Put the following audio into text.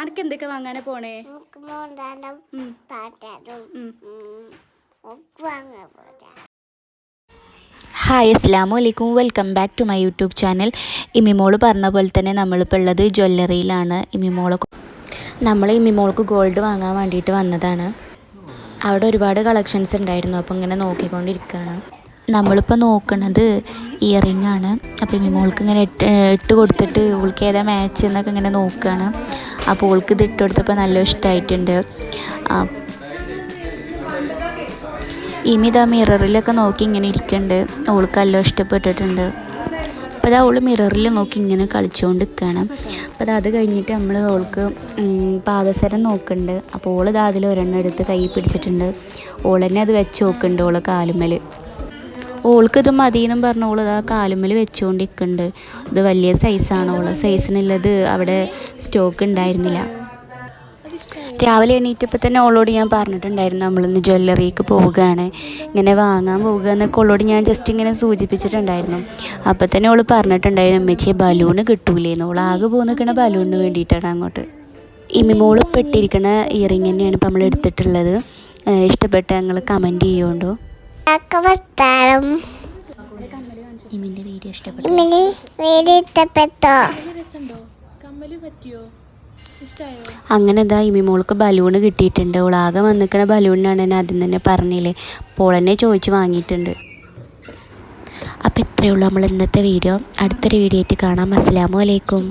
അനക്ക് എന്തൊക്കെ വാങ്ങാനാ പോണേ? ഹായ് അസ്സാം വലൈക്കും welcome back to my YouTube channel. Imimol പറഞ്ഞ പോലെ തന്നെ നമ്മളിപ്പോൾ ഉള്ളത് ജ്വല്ലറിയിലാണ്. ഇമിമോൾ നമ്മൾ ഇമിമോൾക്ക് ഗോൾഡ് വാങ്ങാൻ വേണ്ടിയിട്ട് വന്നതാണ്. അവിടെ ഒരുപാട് കളക്ഷൻസ് ഉണ്ടായിരുന്നു. അപ്പോൾ ഇങ്ങനെ നോക്കിക്കൊണ്ടിരിക്കുകയാണ് നമ്മളിപ്പോൾ നോക്കണത് ഇയറിംഗ് ആണ്. അപ്പോൾ ഇമിമോൾക്ക് ഇങ്ങനെ ഇട്ട് ഇട്ട് കൊടുത്തിട്ട് ഇവൾക്ക് ഏതാ മാച്ച് എന്നൊക്കെ ഇങ്ങനെ നോക്കുകയാണ് അപ്പോൾ ഓൾക്ക് ഇത് ഇട്ട് കൊടുത്തപ്പോൾ നല്ല ഇഷ്ടമായിട്ടുണ്ട്. ഇമി ഇമിത മിററിലൊക്കെ നോക്കി ഇങ്ങനെ ഇരിക്കുന്നുണ്ട് ഓൾക്ക് നല്ല ഇഷ്ടപ്പെട്ടിട്ടുണ്ട്. അപ്പോൾ അത് അവൾ മിററിൽ നോക്കി ഇങ്ങനെ കളിച്ചുകൊണ്ട് നിൽക്കുകയാണ് അപ്പോൾ അത് കഴിഞ്ഞിട്ട് നമ്മൾ ഓൾക്ക് പാദസരം നോക്കുന്നുണ്ട്. അപ്പോൾ ഓൾ ഇതാ അതിൽ ഒരെണ്ണം എടുത്ത് കൈ പിടിച്ചിട്ടുണ്ട്. ഓൾ തന്നെ അത് വെച്ച് നോക്കുന്നുണ്ട് ഓളെ കാലുമ്മൽ. ഓൾക്ക് ഇത് മതിയെന്നും പറഞ്ഞ ഓൾ ആ കാലുമ്മൽ വെച്ചുകൊണ്ടിരിക്കുന്നുണ്ട് ഇത് വലിയ സൈസാണ് ഓൾ സൈസിനുള്ളത് അവിടെ സ്റ്റോക്ക് ഉണ്ടായിരുന്നില്ല രാവിലെ എണീറ്റപ്പോൾ തന്നെ ഓളോട് ഞാൻ പറഞ്ഞിട്ടുണ്ടായിരുന്നു നമ്മളിന്ന് ജ്വല്ലറിക്ക് പോവുകയാണ്. ഇങ്ങനെ വാങ്ങാൻ പോവുക എന്നൊക്കെ ഉള്ളോട് ഞാൻ ജസ്റ്റ് ഇങ്ങനെ സൂചിപ്പിച്ചിട്ടുണ്ടായിരുന്നു. അപ്പോൾ തന്നെ ഓൾ പറഞ്ഞിട്ടുണ്ടായിരുന്നു അമ്മച്ചിയെ ബലൂണ് കിട്ടൂലേന്ന്. ഓൾ ആകെ പോകുന്ന ബലൂണിന് വേണ്ടിയിട്ടാണ് അങ്ങോട്ട്. ഇമിമോൾ പെട്ടിരിക്കുന്ന ഇയറിങ് തന്നെയാണ് ഇപ്പോൾ നമ്മൾ എടുത്തിട്ടുള്ളത് ഇഷ്ടപ്പെട്ട ഞങ്ങൾ കമന്റ് ചെയ്യുകൊണ്ടോ ഒക്കെ വത്താറും ഇമിന്റെ വീഡിയോ ഇഷ്ടപ്പെട്ടു. ഇഷ്ടപ്പെട്ടോ? അങ്ങനെ ഇതാ മോൾക്ക് ബലൂണ് കിട്ടിയിട്ടുണ്ട്. ഉളാകെ ആകെ വന്നിക്കണ ബലൂണിനാണ് ഞാൻ ആദ്യം തന്നെ പറഞ്ഞില്ലേ. അപ്പോൾ തന്നെ ചോദിച്ച് വാങ്ങിയിട്ടുണ്ട്. അപ്പോൾ ഇത്രയേ ഉള്ളൂ നമ്മൾ ഇന്നത്തെ വീഡിയോ. അടുത്തൊരു വീഡിയോ ആയിട്ട് കാണാം. അസ്സാം വലൈക്കും